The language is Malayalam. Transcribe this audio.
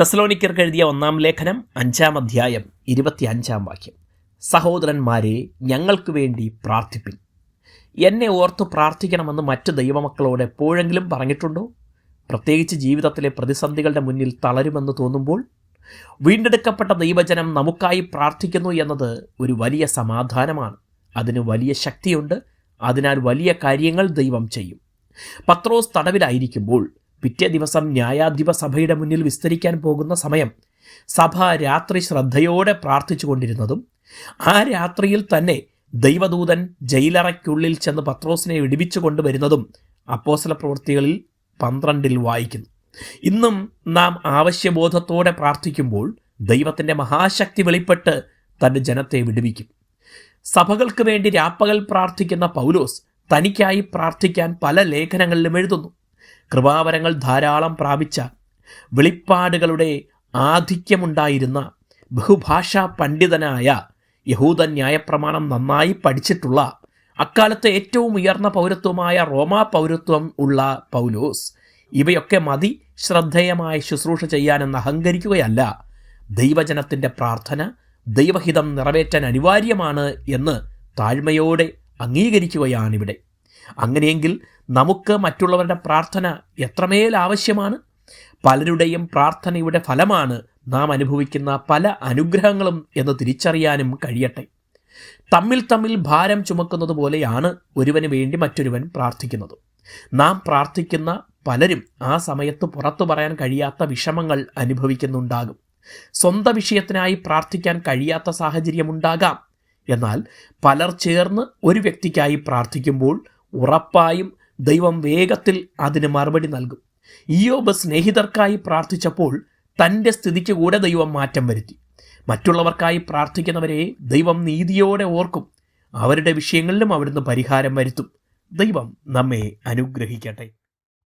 തെസലോനിക്കർക്ക് എഴുതിയ ഒന്നാം ലേഖനം അഞ്ചാം അധ്യായം ഇരുപത്തിയഞ്ചാം വാക്യം. സഹോദരന്മാരെ ഞങ്ങൾക്ക് വേണ്ടി പ്രാർത്ഥിപ്പിൻ. എന്നെ ഓർത്ത് പ്രാർത്ഥിക്കണമെന്ന് മറ്റ് ദൈവമക്കളോട് എപ്പോഴെങ്കിലും പറഞ്ഞിട്ടുണ്ടോ? പ്രത്യേകിച്ച് ജീവിതത്തിലെ പ്രതിസന്ധികളുടെ മുന്നിൽ തളരുമെന്ന് തോന്നുമ്പോൾ വീണ്ടെടുക്കപ്പെട്ട ദൈവജനം നമുക്കായി പ്രാർത്ഥിക്കുന്നു എന്നത് ഒരു വലിയ സമാധാനമാണ്. അതിന് വലിയ ശക്തിയുണ്ട്. അതിനാൽ വലിയ കാര്യങ്ങൾ ദൈവം ചെയ്യും. പത്രോസ് തടവിലായിരിക്കുമ്പോൾ പിറ്റേ ദിവസം ന്യായാധിപ സഭയുടെ മുന്നിൽ വിസ്തരിക്കാൻ പോകുന്ന സമയം സഭ രാത്രി ശ്രദ്ധയോടെ പ്രാർത്ഥിച്ചു കൊണ്ടിരുന്നതും ആ രാത്രിയിൽ തന്നെ ദൈവദൂതൻ ജയിലറയ്ക്കുള്ളിൽ ചെന്ന് പത്രോസിനെ ഇടിപ്പിച്ചു കൊണ്ടുവരുന്നതും അപ്പോസല പ്രവൃത്തികളിൽ പന്ത്രണ്ടിൽ വായിക്കുന്നു. ഇന്നും നാം ആവശ്യബോധത്തോടെ പ്രാർത്ഥിക്കുമ്പോൾ ദൈവത്തിന്റെ മഹാശക്തി വെളിപ്പെട്ട് തന്റെ ജനത്തെ വിടുവിക്കും. സഭകൾക്ക് വേണ്ടി രാപ്പകൽ പ്രാർത്ഥിക്കുന്ന പൗലോസ് തനിക്കായി പ്രാർത്ഥിക്കാൻ പല ലേഖനങ്ങളിലും എഴുതുന്നു. കൃപാവരങ്ങൾ ധാരാളം പ്രാപിച്ച വെളിപ്പാടുകളുടെ ആധിക്യമുണ്ടായിരുന്ന ബഹുഭാഷാ പണ്ഡിതനായ യഹൂദ ന്യായപ്രമാണം നന്നായി പഠിച്ചിട്ടുള്ള അക്കാലത്തെ ഏറ്റവും ഉയർന്ന പൗരത്വമായ റോമാ പൗരത്വം ഉള്ള പൗലോസ് ഇവയൊക്കെ മതി ശ്രദ്ധേയമായി ശുശ്രൂഷ ചെയ്യാനെന്ന് അഹങ്കരിക്കുകയല്ല. ദൈവജനത്തിന്റെ പ്രാർത്ഥന ദൈവഹിതം നിറവേറ്റാൻ അനിവാര്യമാണ് എന്ന് താഴ്മയോടെ അംഗീകരിക്കുകയാണിവിടെ. അങ്ങനെയെങ്കിൽ നമുക്ക് മറ്റുള്ളവരുടെ പ്രാർത്ഥന എത്രമേൽ ആവശ്യമാണ് പലരുടെയും പ്രാർത്ഥനയുടെ ഫലമാണ് നാം അനുഭവിക്കുന്ന പല അനുഗ്രഹങ്ങളും എന്ന് തിരിച്ചറിയാനും കഴിയട്ടെ. തമ്മിൽ തമ്മിൽ ഭാരം ചുമക്കുന്നത് പോലെയാണ് ഒരുവന് വേണ്ടി മറ്റൊരുവൻ പ്രാർത്ഥിക്കുന്നത്. നാം പ്രാർത്ഥിക്കുന്ന പലരും ആ സമയത്ത് പുറത്തു പറയാൻ കഴിയാത്ത വിഷമങ്ങൾ അനുഭവിക്കുന്നുണ്ടാകും. സ്വന്തം വിഷയത്തിനായി പ്രാർത്ഥിക്കാൻ കഴിയാത്ത സാഹചര്യമുണ്ടാകാം എന്നാൽ പലർ ചേർന്ന് ഒരു വ്യക്തിക്കായി പ്രാർത്ഥിക്കുമ്പോൾ ഉറപ്പായും ദൈവം വേഗത്തിൽ അതിന് മറുപടി നൽകും. ഇയോബ് സ്നേഹിതർക്കായി പ്രാർത്ഥിച്ചപ്പോൾ തന്റെ സ്ഥിതിക്ക് കൂടെ ദൈവം മാറ്റം വരുത്തി. മറ്റുള്ളവർക്കായി പ്രാർത്ഥിക്കുന്നവരെ ദൈവം നീതിയോടെ ഓർക്കും. അവരുടെ വിഷയങ്ങളിലും അവിടുന്ന് പരിഹാരം വരുത്തും. ദൈവം നമ്മെ അനുഗ്രഹിക്കട്ടെ.